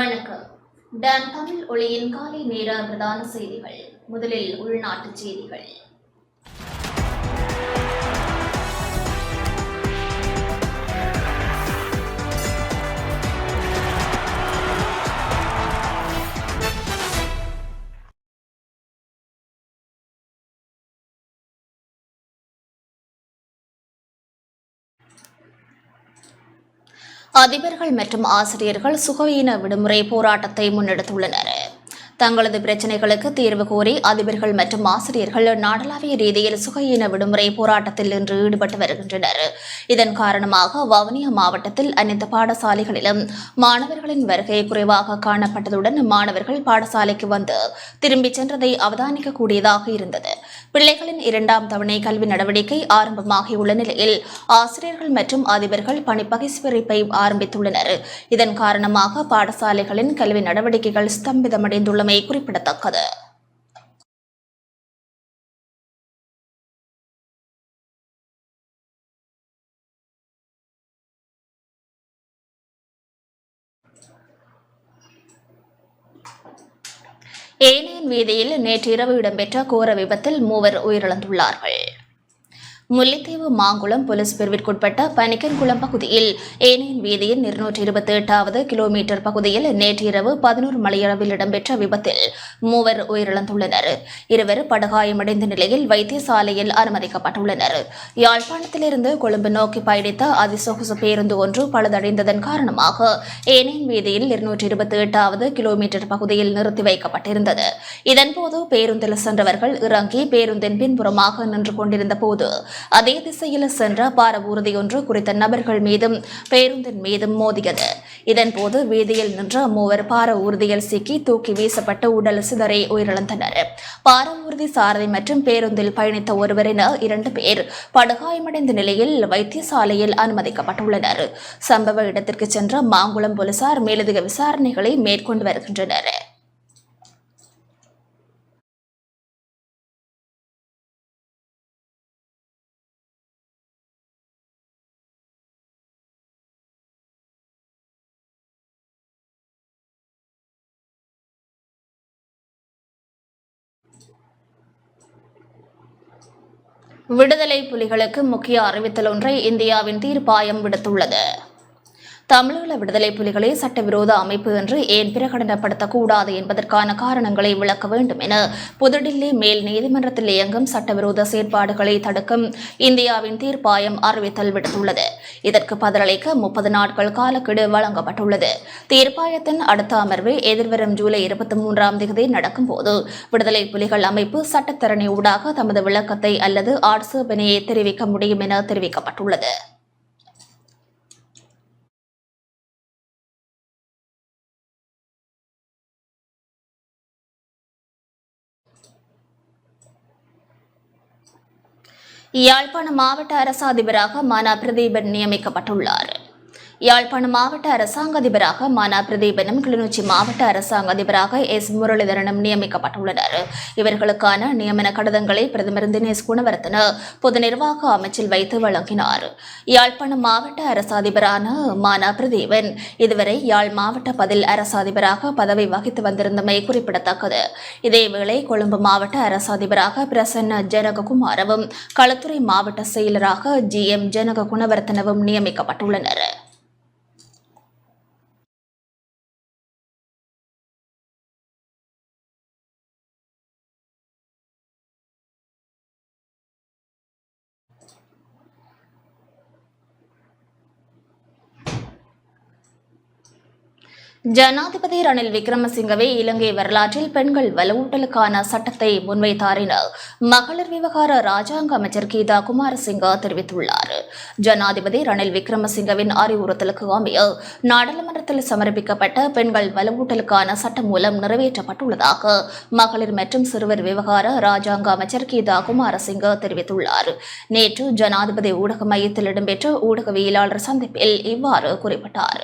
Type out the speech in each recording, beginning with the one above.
வணக்கம். டான் தமிழ் ஒளியின் காலை நேர பிரதான செய்திகள். முதலில் உள்நாட்டுச் செய்திகள். அதிபர்கள் மற்றும் ஆசிரியர்கள் சுகவீன விடுமுறை போராட்டத்தை முன்னெடுத்துள்ளனர். தங்களது பிரச்சினைகளுக்கு தீர்வு கோரி அதிபர்கள் மற்றும் ஆசிரியர்கள் நாடளாவிய ரீதியில் சுகையின விடுமுறை போராட்டத்தில் இன்று ஈடுபட்டு வருகின்றனர். இதன் காரணமாக வவுனியா மாவட்டத்தில் அனைத்து பாடசாலைகளிலும் மாணவர்களின் வருகை குறைவாக காணப்பட்டதுடன் மாணவர்கள் பாடசாலைக்கு வந்து திரும்பிச் சென்றதை அவதானிக்கக்கூடியதாக இருந்தது. பிள்ளைகளின் இரண்டாம் தவணை கல்வி நடவடிக்கை ஆரம்பமாகியுள்ள நிலையில் ஆசிரியர்கள் மற்றும் அதிபர்கள் பணிப்பகிர்விப்பை ஆரம்பித்துள்ளனர். இதன் காரணமாக பாடசாலைகளின் கல்வி நடவடிக்கைகள் ஸ்தம்பிதமடைந்துள்ளமை குறிப்பிடத்தக்கது. ஏனையன் வீதியில் நேற்றிரவு இடம்பெற்ற கோர விபத்தில் மூவர் உயிரிழந்துள்ளார்கள். முல்லைத்தீவு மாங்குளம் போலீஸ் பிரிவிற்குட்பட்ட பனிக்கன்குளம் பகுதியில் ஏனையின் வீதியின் இருநூற்றி இருபத்தி எட்டாவது கிலோமீட்டர் பகுதியில் நேற்றிரவு பதினோரு மணியளவில் இடம்பெற்ற விபத்தில் மூவர் உயிரிழந்துள்ளனர். இருவர் படுகாயமடைந்த நிலையில் வைத்தியசாலையில் அனுமதிக்கப்பட்டுள்ளனர். யாழ்ப்பாணத்திலிருந்து கொழும்பு நோக்கி பயணித்த அதிசொகுசு பேருந்து ஒன்று பழுதடைந்ததன் காரணமாக ஏனையின் வீதியில் இருநூற்றி இருபத்தி எட்டாவது கிலோமீட்டர் பகுதியில் நிறுத்தி வைக்கப்பட்டிருந்தது. இதன்போது பேருந்தில் சென்றவர்கள் இறங்கி பேருந்தின் பின்புறமாக நின்று கொண்டிருந்த போது அதே திசையில் சென்ற பார ஊர்தியொன்று குறித்த நபர்கள் மீதும் பேருந்தின் மீதும் மோதியது. இதன்போது வீதியில் நின்ற மூவர் பார ஊர்தியில் சிக்கி தூக்கி வீசப்பட்டு உடல் சிதறி உயிரிழந்தனர். பார ஊர்தி சாரதி மற்றும் பேருந்தில் பயணித்த ஒருவரின இரண்டு பேர் படுகாயமடைந்த நிலையில் வைத்தியசாலையில் அனுமதிக்கப்பட்டுள்ளனர். சம்பவ இடத்திற்கு சென்ற மாங்குளம் போலீசார் மேலதிக விசாரணைகளை மேற்கொண்டு வருகின்றனர். விடுதலை புலிகளுக்கு முக்கிய அறிவித்தல் ஒன்றை இந்தியாவின் தீர்ப்பாயம் விடுத்துள்ளது. தமிழீழ விடுதலை புலிகளை சட்டவிரோத அமைப்பு என்று ஏன் பிரகடனப்படுத்தக்கூடாது என்பதற்கான காரணங்களை விளக்க வேண்டும் என புதுடில்லி மேல் நீதிமன்றத்தில் இயங்கும் சட்டவிரோத செயற்பாடுகளை தடுக்கும் இந்தியாவின் தீர்ப்பாயம் அறிவித்தல் விடுத்துள்ளது. இதற்கு பதிலளிக்க முப்பது நாட்கள் காலக்கெடு வழங்கப்பட்டுள்ளது. தீர்ப்பாயத்தின் அடுத்த அமர்வு எதிர்வரும் ஜூலை இருபத்தி மூன்றாம் தேதி நடக்கும்போது விடுதலை புலிகள் அமைப்பு சட்டத்தரணி ஊடாக தமது விளக்கத்தை அல்லது ஆட்சேபனையை தெரிவிக்க முடியும் என தெரிவிக்கப்பட்டுள்ளது. யாழ்ப்பாணம் மாவட்ட அரசு அதிபராக மானா பிரதீபன் நியமிக்கப்பட்டுள்ளார். யாழ்ப்பாணம் மாவட்ட அரசாங்க அதிபராக மானா பிரதீபனும் கிளிநொச்சி மாவட்ட அரசாங்க அதிபராக எஸ் முரளிதரனும் நியமிக்கப்பட்டுள்ளனர். இவர்களுக்கான நியமன கடிதங்களை பிரதமர் தினேஷ் குணவர்த்தன பொது நிர்வாக அமைச்சில் வைத்து வழங்கினார். யாழ்ப்பாணம் மாவட்ட அரசாதிபரான மானா பிரதீபன் இதுவரை யாழ் மாவட்ட பதில் அரசாதிபராக பதவி வகித்து வந்திருந்தமை குறிப்பிடத்தக்கது. இதேவேளை கொழும்பு மாவட்ட அரசாதிபராக பிரசன்ன ஜனககுமாரவும் களத்துறை மாவட்ட செயலராக ஜி எம் ஜனக குணவர்த்தனவும் நியமிக்கப்பட்டுள்ளனர். ஜனாதிபதி ரணில் விக்ரமசிங்கவே இலங்கை வரலாற்றில் பெண்கள் வலுவூட்டலுக்கான சட்டத்தை முன்வைத்தார் என மகளிர் விவகார ராஜாங்க அமைச்சர் கீதா குமாரசிங்க தெரிவித்துள்ளார். ஜனாதிபதி ரணில் விக்ரமசிங்கவின் அறிவுறுத்தலுக்கு அமைய நாடாளுமன்றத்தில் சமர்ப்பிக்கப்பட்ட பெண்கள் வலுவூட்டலுக்கான சட்டம் மூலம் நிறைவேற்றப்பட்டுள்ளதாக மகளிர் மற்றும் சிறுவர் விவகார ராஜாங்க அமைச்சர் கீதா குமாரசிங்க தெரிவித்துள்ளார். நேற்று ஜனாதிபதி ஊடக மையத்தில் இடம்பெற்ற ஊடகவியலாளர் சந்திப்பில் இவ்வாறு குறிப்பிட்டார்.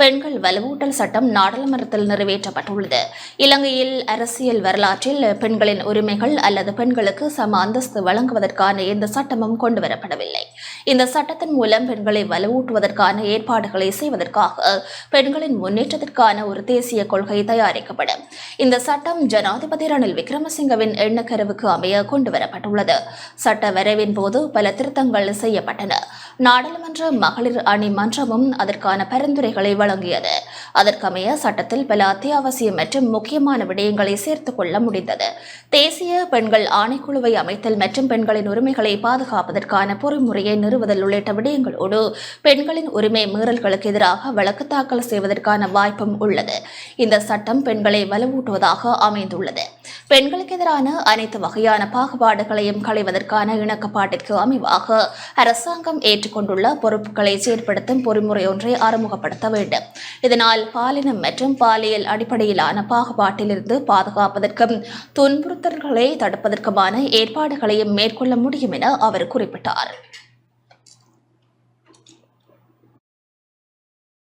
பெண்கள் வலுவூட்டல் சட்டம் நாடாளுமன்றத்தில் நிறைவேற்றப்பட்டுள்ளது. இலங்கையில் அரசியல் வரலாற்றில் பெண்களின் உரிமைகள் அல்லது பெண்களுக்கு சம அந்தஸ்து வழங்குவதற்கான எந்த சட்டமும் கொண்டுவரப்படவில்லை. இந்த சட்டத்தின் மூலம் பெண்களை வலுவூட்டுவதற்கான ஏற்பாடுகளை செய்வதற்காக பெண்களின் முன்னேற்றத்திற்கான ஒரு தேசிய கொள்கை தயாரிக்கப்படும். இந்த சட்டம் ஜனாதிபதி ரணில் விக்ரமசிங்கவின் எண்ணக்கருவுக்கு அமைய கொண்டுவரப்பட்டுள்ளது. சட்ட வரைவின் போது பல திருத்தங்கள் செய்யப்பட்டன. நாடாளுமன்ற மகளிர் அணி மன்றமும் அதற்கான பரிந்துரைகளை வழங்கியது. அதற்கமைய சட்டத்தில் பல அத்தியாவசிய மற்றும் முக்கியமான விடயங்களை சேர்த்துக் கொள்ள முடிந்தது. தேசிய பெண்கள் ஆணைக்குழுவை அமைத்தல் மற்றும் பெண்களின் உரிமைகளை பாதுகாப்பதற்கான பொறிமுறையை நிறுவுதல் உள்ளிட்ட விடயங்களோடு பெண்களின் உரிமை மீறல்களுக்கு எதிராக வழக்கு தாக்கல் செய்வதற்கான வாய்ப்பும் உள்ளது. இந்த சட்டம் பெண்களை வலுவூட்டுவதாக அமைந்துள்ளது. பெண்களுக்கு எதிரான அனைத்து வகையான பாகுபாடுகளையும் களைவதற்கான இணக்கப்பாட்டிற்கு அமைவாக அரசாங்கம் ஏற்றுக்கொண்டுள்ள பொறுப்புகளை செயற்படுத்தும் பொறிமுறை ஒன்றை அறிமுகப்படுத்த வேண்டும் இதனால் பாலினம் மற்றும் பாலியல் அடிப்படையிலான பாகுபாட்டிலிருந்து பாதுகாப்பதற்கும் துன்புறுத்தல்களை தடுப்பதற்குமான ஏற்பாடுகளையும் மேற்கொள்ள முடியும் என அவர் குறிப்பிட்டார்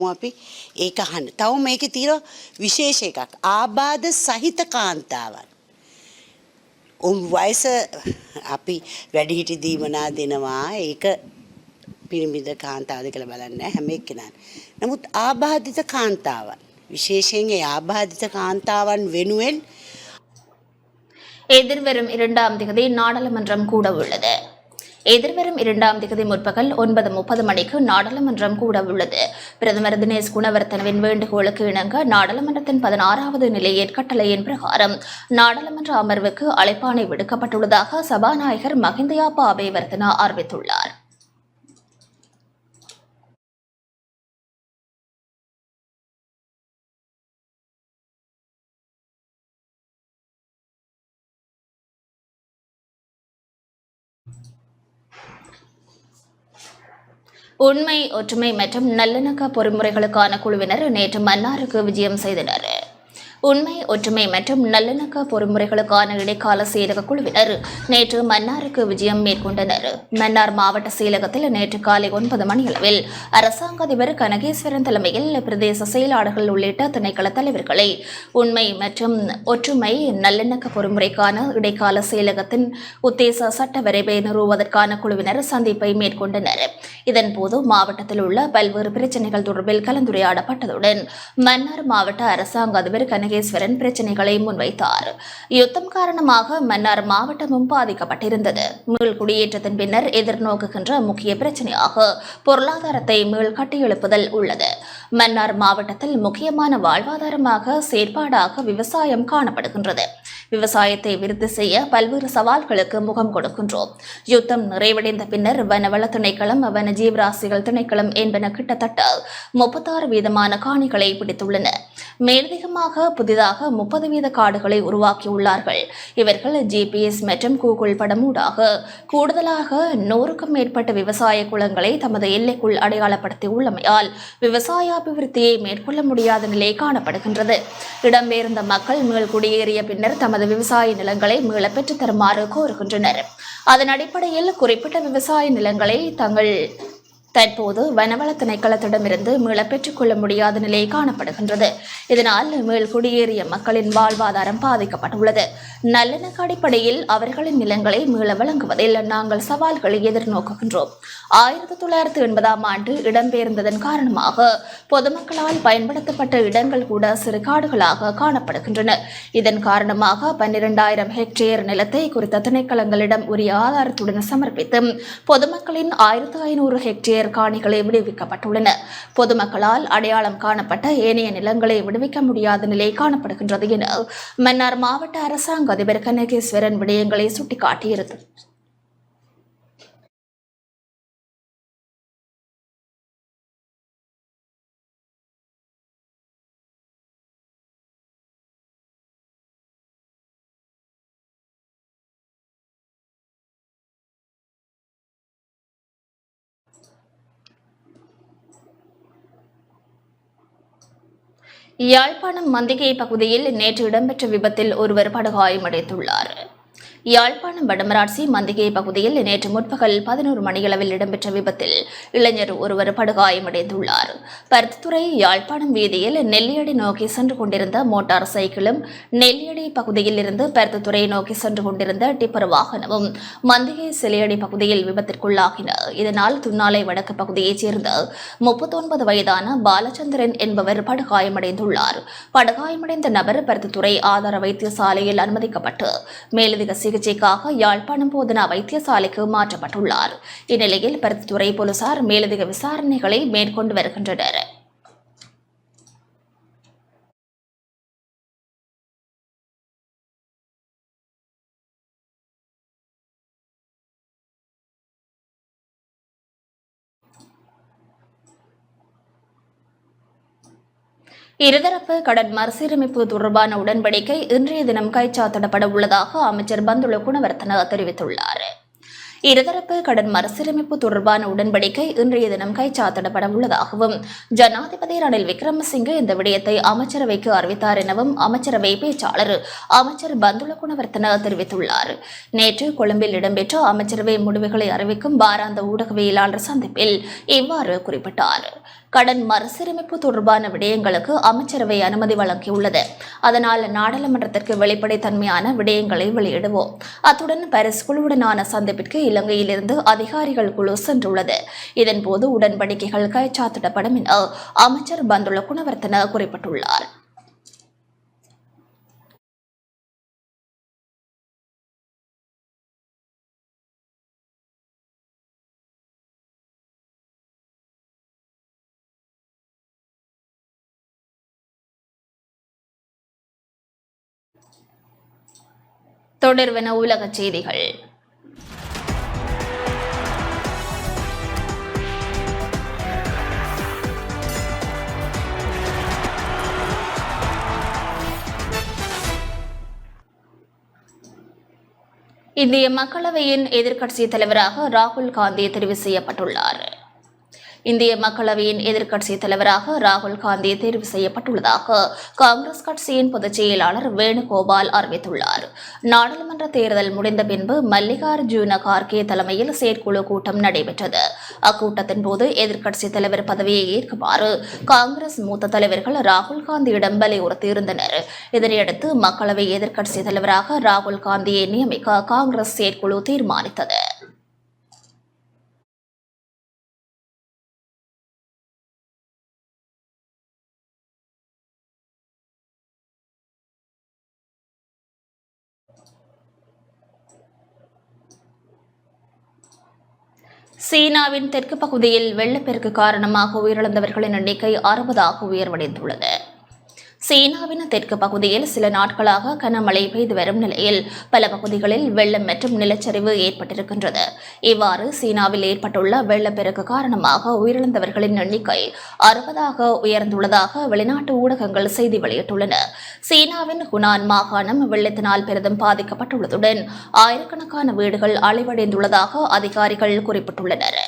අපි ඒක අහන්න. තව මේකේ තියෙන විශේෂ එකක්. ආබාධ සහිත කාන්තාවන්. උන් වයස අපි වැඩිහිටි දීමනා දෙනවා ඒක පිරිමිද කාන්තාවද කියලා බලන්නේ නැහැ හැම එක්කෙනාට. නමුත් ආබාධිත කාන්තාවන් විශේෂයෙන් ඒ ආබාධිත කාන්තාවන් වෙනුවෙන් எதிர்வரும் இரண்டாம் திகதி நாடாளுமன்றம் கூட உள்ளது எதிர்வரும் இரண்டாம் திகதி முற்பகல் ஒன்பது முப்பது மணிக்கு நாடாளுமன்றம் கூட உள்ளது பிரதமர் தினேஷ் குணவர்த்தனவின் வேண்டுகோளுக்கு இணங்க நாடாளுமன்றத்தின் பதினாறாவது நிலை ஏற்கட்டளையின் பிரகாரம் நாடாளுமன்ற அமர்வுக்கு அழைப்பாணை விடுக்கப்பட்டுள்ளதாக சபாநாயகர் மகிந்தயாப்பா அபேவர்த்தனா அறிவித்துள்ளார். உண்மை ஒற்றுமை மற்றும் நல்லிணக்க பொறிமுறைகளுக்கான குழுவினர் நேற்று மன்னாருக்கு விஜயம் செய்தனர். உண்மை ஒற்றுமை மற்றும் நல்லிணக்க பொறிமுறைகளுக்கான இடைக்கால செயலக குழுவினர் நேற்று மன்னாருக்கு விஜயம் மேற்கொண்டனர். மன்னார் மாவட்ட செயலகத்தில் நேற்று காலை ஒன்பது மணியளவில் அரசாங்க அதிபர் கனகேஸ்வரன் தலைமையில் பிரதேச செயலாளர்கள் உள்ளிட்ட திணைக்கள தலைவர்களை உண்மை மற்றும் ஒற்றுமை நல்லிணக்க பொறிமுறைக்கான இடைக்கால செயலகத்தின் உத்தேச சட்ட வரைவை நிறுவுவதற்கான குழுவினர் சந்திப்பை மேற்கொண்டனர். இதன்போது மாவட்டத்தில் உள்ள பல்வேறு பிரச்சினைகள் தொடர்பில் கலந்துரையாடப்பட்டதுடன் மன்னார் மாவட்ட அரசாங்க அதிபர் கனகேஸ்வரன் பிரச்சினைகளை முன்வைத்தார். யுத்தம் காரணமாக மன்னார் மாவட்டமும் பாதிக்கப்பட்டிருந்தது. மீள் குடியேற்றத்தின் பின்னர் எதிர்நோக்குகின்ற முக்கிய பிரச்சனையாக பொருளாதாரத்தை மீள் கட்டியெழுப்புதல் உள்ளது. மன்னார் மாவட்டத்தில் முக்கியமான வாழ்வாதாரமாக செயற்பாடாக விவசாயம் காணப்படுகின்றது. விவசாயத்தை விருத்தி செய்ய பல்வேறு சவால்களுக்கு முகம் கொடுக்கின்றோம். யுத்தம் நிறைவடைந்த பின்னர் வனவள திணைக்களம் வன ஜீவராசிகள் திணைக்களம் என்பன கிட்டத்தட்ட முப்பத்தாறு வீதமான காணிகளை பிடித்துள்ளன. மேலதிகமாக புதிதாக முப்பது வீத காடுகளை உருவாக்கியுள்ளார்கள். இவர்கள் ஜிபிஎஸ் மற்றும் கூகுள் படமூடாக கூடுதலாக நூறுக்கும் மேற்பட்ட விவசாய குளங்களை தமது எல்லைக்குள் அடையாளப்படுத்தி உள்ளமையால் விவசாய அபிவிருத்தியை மேற்கொள்ள முடியாத நிலை காணப்படுகின்றது. இடம்பெயர்ந்த மக்கள் மேல் குடியேறிய பின்னர் தமது விவசாய நிலங்களை மீள பெற்று தருமாறு கோருகின்றனர். அதன் அடிப்படையில் குறிப்பிட்ட விவசாய நிலங்களை தங்கள் தற்போது வனவள திணைக்களத்திடமிருந்து மீள பெற்றுக்கொள்ள முடியாத நிலை காணப்படுகின்றது. இதனால் மீள் குடியேறிய மக்களின் வாழ்வாதாரம் பாதிக்கப்பட்டுள்ளது. நல்லிணக்க அடிப்படையில் அவர்களின் நிலங்களை மீள வழங்குவதில் நாங்கள் சவால்களை எதிர்நோக்குகின்றோம். ஆயிரத்தி தொள்ளாயிரத்தி எண்பதாம் ஆண்டு இடம்பெயர்ந்ததன் காரணமாக பொதுமக்களால் பயன்படுத்தப்பட்ட இடங்கள் கூட சிறு காடுகளாக காணப்படுகின்றன. இதன் காரணமாக பன்னிரண்டாயிரம் ஹெக்டேர் நிலத்தை குறித்த திணைக்களங்களிடம் உரிய ஆதாரத்துடன் சமர்ப்பித்து பொதுமக்களின் ஆயிரத்து ஐநூறு ஹெக்டேர் காணிகளை விடுவிக்கப்பட்டுள்ளன. பொதுமக்களால் அடையாளம் காணப்பட்ட ஏனைய நிலங்களை விடுவிக்க முடியாத நிலை காணப்படுகின்றது என மன்னார் மாவட்ட அரசாங்க அதிபர் கனகேஸ்வரன் விடயங்களை சுட்டிக்காட்டியிருந்தது யாழ்ப்பாணம் மந்திகை பகுதியில் நேற்று இடம்பெற்ற விபத்தில் ஒருவர் படுகாயமடைந்துள்ளார். யாழ்ப்பாணம் வடமராட்சி மந்திகை பகுதியில் நேற்று முற்பகல் பதினோரு மணியளவில் இடம்பெற்ற விபத்தில் இளைஞர் ஒருவர் படுகாயமடைந்துள்ளார். பருத்தித்துறை யாழ்ப்பாணம் வீதியில் நெல்லியடி நோக்கி சென்று கொண்டிருந்த மோட்டார் சைக்கிளும் நெல்லியடி பகுதியில் இருந்து பருத்தித்துறை நோக்கி சென்று கொண்டிருந்த டிப்பர் வாகனமும் மந்திகை சிலையடி பகுதியில் விபத்திற்குள்ளாகின. இதனால் துன்னாலை வடக்கு பகுதியைச் சேர்ந்த முப்பத்தொன்பது வயதான பாலச்சந்திரன் என்பவர் படுகாயமடைந்துள்ளார். படுகாயமடைந்த நபர் பருத்தித்துறை ஆதார வைத்தியசாலையில் அனுமதிக்கப்பட்டு மேலதிக சிகிச்சைக்காக யாழ்ப்பாணம் போதனா வைத்தியசாலைக்கு மாற்றப்பட்டுள்ளார். இந்நிலையில் பருத்தித்துறை போலீசார் மேலதிக விசாரணைகளை மேற்கொண்டு வருகின்றனர். இருதரப்பு கடன் மறுசீரமைப்பு தொடர்பான உடன்படிக்கை இன்றைய தினம் கைச்சாத்திடப்பட உள்ளதாக அமைச்சர் பந்துல குணவர்த்தன தெரிவித்துள்ளார். இருதரப்பு கடன் மறுசீரமைப்பு தொடர்பான உடன்படிக்கை இன்றைய தினம் கைச்சாத்திடப்பட உள்ளதாகவும் ஜனாதிபதி ரணில் விக்ரமசிங்கே இந்த விடயத்தை அமைச்சரவைக்கு அறிவித்தார் எனவும் அமைச்சரவை பேச்சாளர் அமைச்சர் பந்துல குணவர்த்தன தெரிவித்துள்ளார். நேற்று கொழும்பில் இடம்பெற்ற அமைச்சரவை முடிவுகளை அறிவிக்கும் வாராந்த ஊடகவியலாளர் சந்திப்பில் இவ்வாறு குறிப்பிட்டார். கடன் மறுசீரமைப்பு தொடர்பான விடயங்களுக்கு அமைச்சரவை அனுமதி வழங்கியுள்ளது. அதனால் நாடாளுமன்றத்திற்கு வெளிப்படைத்தன்மையான விடயங்களை வெளியிடுவோம். அத்துடன் பாரிஸ் குழுவுடனான சந்திப்பிற்கு இலங்கையிலிருந்து அதிகாரிகள் குழு சென்றுள்ளது. இதன்போது உடன்படிக்கைகள் கைச்சாத்திடப்படும் என அமைச்சர் பந்துள்ள குணவர்த்தன குறிப்பிட்டுள்ளார். தொடர்வன உலகச் செய்திகள். இந்திய மக்களவையின் எதிர்க்கட்சி தலைவராக ராகுல் காந்தி தெரிவு செய்யப்பட்டுள்ளார். இந்திய மக்களவையின் எதிர்க்கட்சி தலைவராக ராகுல் காந்தி தேர்வு செய்யப்பட்டுள்ளதாக காங்கிரஸ் கட்சியின் பொதுச் செயலாளர் வேணுகோபால் அறிவித்துள்ளார். நாடாளுமன்ற தேர்தல் முடிந்த பின்பு மல்லிகார்ஜுன கார்கே தலைமையில் செயற்குழு கூட்டம் நடைபெற்றது. அக்கூட்டத்தின் போது எதிர்க்கட்சி தலைவர் பதவியை ஏற்குமாறு காங்கிரஸ் மூத்த தலைவர்கள் ராகுல் காந்தியிடம் வலியுறுத்தியிருந்தனர். இதனையடுத்து மக்களவை எதிர்க்கட்சி தலைவராக ராகுல் காந்தியை நியமிக்க காங்கிரஸ் செயற்குழு தீர்மானித்தது. சீனாவின் தெற்கு பகுதியில் வெள்ளப்பெருக்கு காரணமாக உயிரிழந்தவர்களின் எண்ணிக்கை அறுபதாக உயர்வடைந்துள்ளது. சீனாவின் தெற்கு பகுதியில் சில நாட்களாக கனமழை பெய்து வரும் நிலையில் பல பகுதிகளில் வெள்ளம் மற்றும் நிலச்சரிவு ஏற்பட்டிருக்கின்றது. இவ்வாறு சீனாவில் ஏற்பட்டுள்ள வெள்ளப்பெருக்கு காரணமாக உயிரிழந்தவர்களின் எண்ணிக்கை அறுபதாக உயர்ந்துள்ளதாக வெளிநாட்டு ஊடகங்கள் செய்தி வெளியிட்டுள்ளன. சீனாவின் குனான் மாகாணம் வெள்ளத்தினால் பெரிதும் பாதிக்கப்பட்டுள்ளதுடன் ஆயிரக்கணக்கான வீடுகள் அழிவடைந்துள்ளதாக அதிகாரிகள் குறிப்பிட்டுள்ளனர்.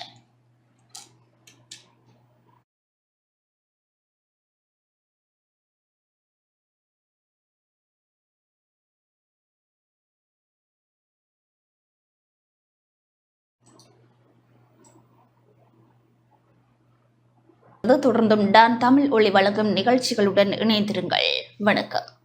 தொடர்ந்தும் டான் தமிழ் ஒளி வழங்கும் நிகழ்ச்சிகளுடன் இணைந்திருங்கள். வணக்கம்.